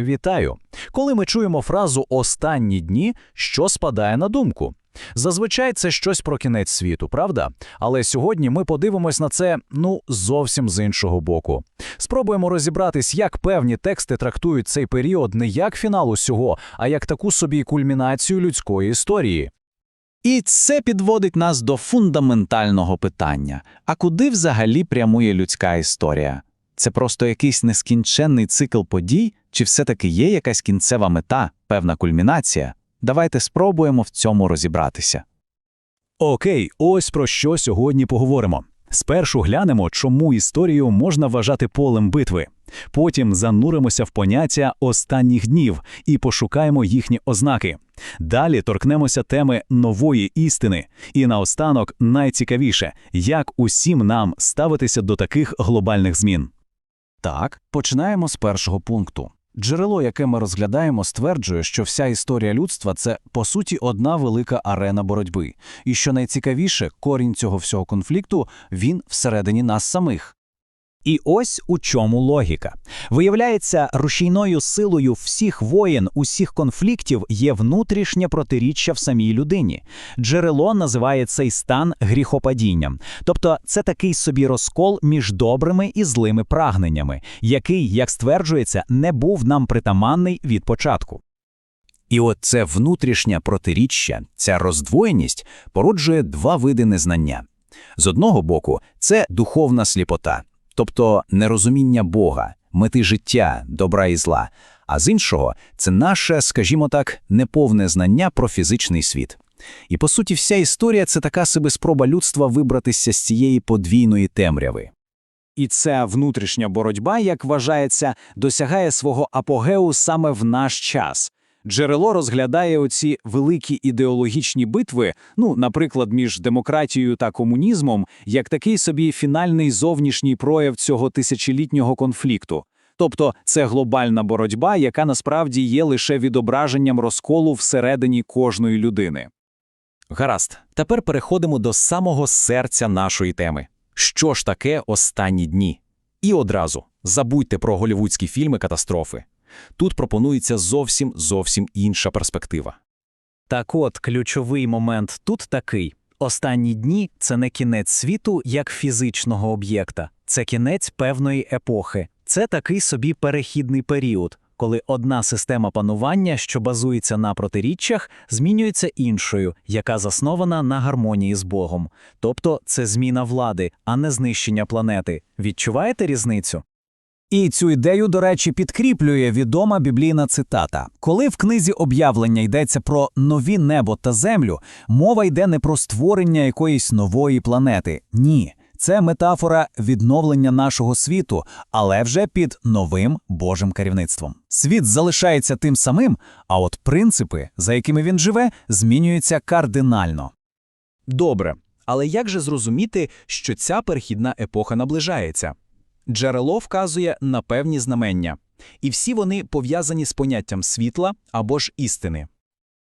Вітаю! Коли ми чуємо фразу останні дні, що спадає на думку? Зазвичай це щось про кінець світу, правда? Але сьогодні ми подивимось на це ну зовсім з іншого боку. Спробуємо розібратись, як певні тексти трактують цей період не як фінал усього, а як таку собі кульмінацію людської історії. І це підводить нас до фундаментального питання: а куди взагалі прямує людська історія? Це просто якийсь нескінченний цикл подій, чи все-таки є якась кінцева мета, певна кульмінація? Давайте спробуємо в цьому розібратися. Окей, ось про що сьогодні поговоримо. Спершу глянемо, чому історію можна вважати полем битви. Потім зануримося в поняття останніх днів і пошукаємо їхні ознаки. Далі торкнемося теми нової істини. І наостанок найцікавіше, як усім нам ставитися до таких глобальних змін. Так, починаємо з першого пункту. Джерело, яке ми розглядаємо, стверджує, що вся історія людства це по суті одна велика арена боротьби. І що найцікавіше, корінь цього всього конфлікту він всередині нас самих. І ось у чому логіка. Виявляється, рушійною силою всіх воєн, усіх конфліктів є внутрішнє протиріччя в самій людині. Джерело називає цей стан гріхопадінням. Тобто це такий собі розкол між добрими і злими прагненнями, який, як стверджується, не був нам притаманний від початку. І от це внутрішнє протиріччя, ця роздвоєність породжує два види незнання. З одного боку, це духовна сліпота, тобто нерозуміння Бога, мети життя, добра і зла, а з іншого це наше, скажімо так, неповне знання про фізичний світ. І по суті, вся історія це така себе спроба людства вибратися з цієї подвійної темряви. І ця внутрішня боротьба, як вважається, досягає свого апогеу саме в наш час. Джерело розглядає оці великі ідеологічні битви, ну, наприклад, між демократією та комунізмом, як такий собі фінальний зовнішній прояв цього тисячолітнього конфлікту. Тобто це глобальна боротьба, яка насправді є лише відображенням розколу всередині кожної людини. Гаразд, тепер переходимо до самого серця нашої теми. Що ж таке останні дні? І одразу забудьте про голівудські фільми катастрофи. Тут пропонується зовсім зовсім інша перспектива. Так от, ключовий момент тут такий. Останні дні це не кінець світу як фізичного об'єкта, це кінець певної епохи. Це такий собі перехідний період, коли одна система панування, що базується на протиріччях, змінюється іншою, яка заснована на гармонії з Богом. Тобто це зміна влади, а не знищення планети. Відчуваєте різницю? І цю ідею, до речі, підкріплює відома біблійна цитата. Коли в книзі об'явлення йдеться про нові небо та землю, мова йде не про створення якоїсь нової планети. Ні. Це метафора відновлення нашого світу, але вже під новим Божим керівництвом. Світ залишається тим самим, а от принципи, за якими він живе, змінюються кардинально. Добре, але як же зрозуміти, що ця перехідна епоха наближається? Джерело вказує на певні знамення, і всі вони пов'язані з поняттям світла або ж істини.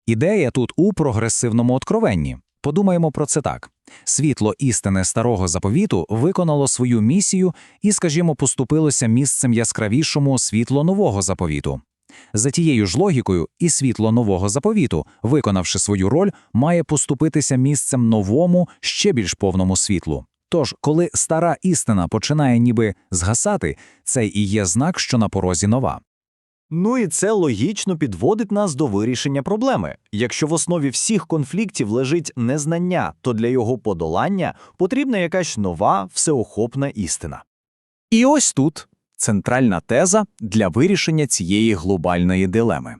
Ідея тут у прогресивному откровенні. Подумаємо про це так: світло істини старого заповіту виконало свою місію і, скажімо, поступилося місцем яскравішому світло нового заповіту. За тією ж логікою, і світло нового заповіту, виконавши свою роль, має поступитися місцем новому, ще більш повному світлу. Тож, коли стара істина починає ніби згасати, це і є знак, що на порозі нова. Ну і це логічно підводить нас до вирішення проблеми. Якщо в основі всіх конфліктів лежить незнання, то для його подолання потрібна якась нова всеохопна істина. І ось тут центральна теза для вирішення цієї глобальної дилеми.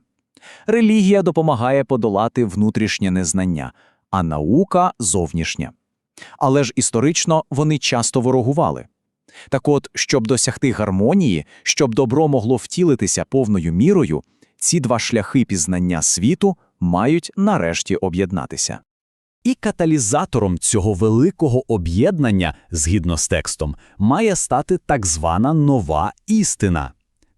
Релігія допомагає подолати внутрішнє незнання, а наука зовнішнє. Але ж історично вони часто ворогували. Так от, щоб досягти гармонії, щоб добро могло втілитися повною мірою, ці два шляхи пізнання світу мають нарешті об'єднатися. І каталізатором цього великого об'єднання, згідно з текстом, має стати так звана нова істина.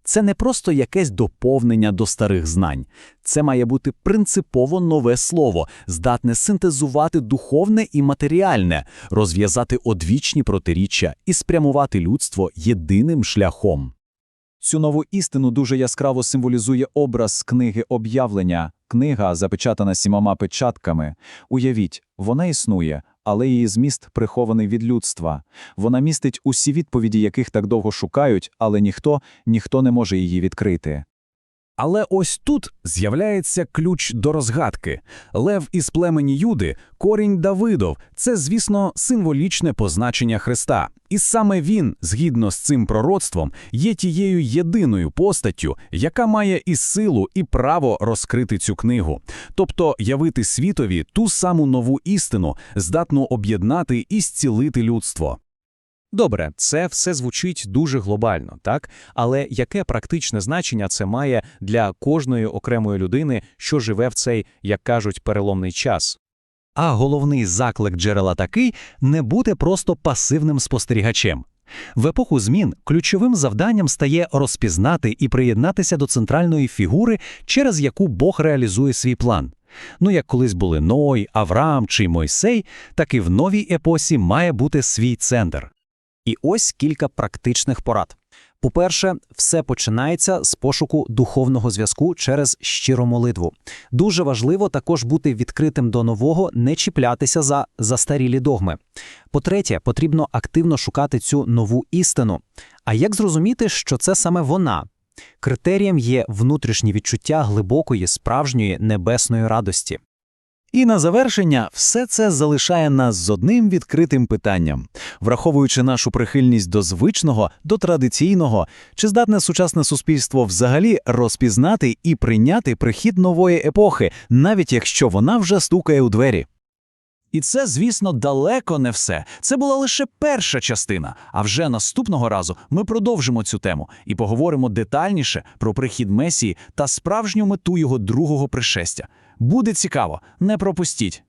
Це не просто якесь доповнення до старих знань, це має бути принципово нове слово, здатне синтезувати духовне і матеріальне, розв'язати одвічні протиріччя і спрямувати людство єдиним шляхом. Цю нову істину дуже яскраво символізує образ книги об'явлення, книга, запечатана сімома печатками. Уявіть, вона існує, але її зміст прихований від людства. Вона містить усі відповіді, яких так довго шукають, але ніхто, ніхто не може її відкрити. Але ось тут з'являється ключ до розгадки. Лев із племені Юди, корінь Давидов – це, звісно, символічне позначення Христа. І саме він, згідно з цим пророцтвом, є тією єдиною постаттю, яка має і силу, і право розкрити цю книгу, тобто явити світові ту саму нову істину, здатну об'єднати і зцілити людство. Добре, це все звучить дуже глобально, так? Але яке практичне значення це має для кожної окремої людини, що живе в цей, як кажуть, переломний час? А головний заклик джерела такий – не бути просто пасивним спостерігачем. В епоху змін ключовим завданням стає розпізнати і приєднатися до центральної фігури, через яку Бог реалізує свій план. Ну, як колись були Ной, Авраам чи Мойсей, так і в новій епосі має бути свій центр. І ось кілька практичних порад. По-перше, все починається з пошуку духовного зв'язку через щиру молитву. Дуже важливо також бути відкритим до нового, не чіплятися за застарілі догми. По-третє, потрібно активно шукати цю нову істину. А як зрозуміти, що це саме вона? Критерієм є внутрішнє відчуття глибокої, справжньої небесної радості. І на завершення все це залишає нас з одним відкритим питанням. Враховуючи нашу прихильність до звичного, до традиційного, чи здатне сучасне суспільство взагалі розпізнати і прийняти прихід нової епохи, навіть якщо вона вже стукає у двері? І це, звісно, далеко не все. Це була лише перша частина. А вже наступного разу ми продовжимо цю тему і поговоримо детальніше про прихід Месії та справжню мету його другого пришестя. Буде цікаво, не пропустіть.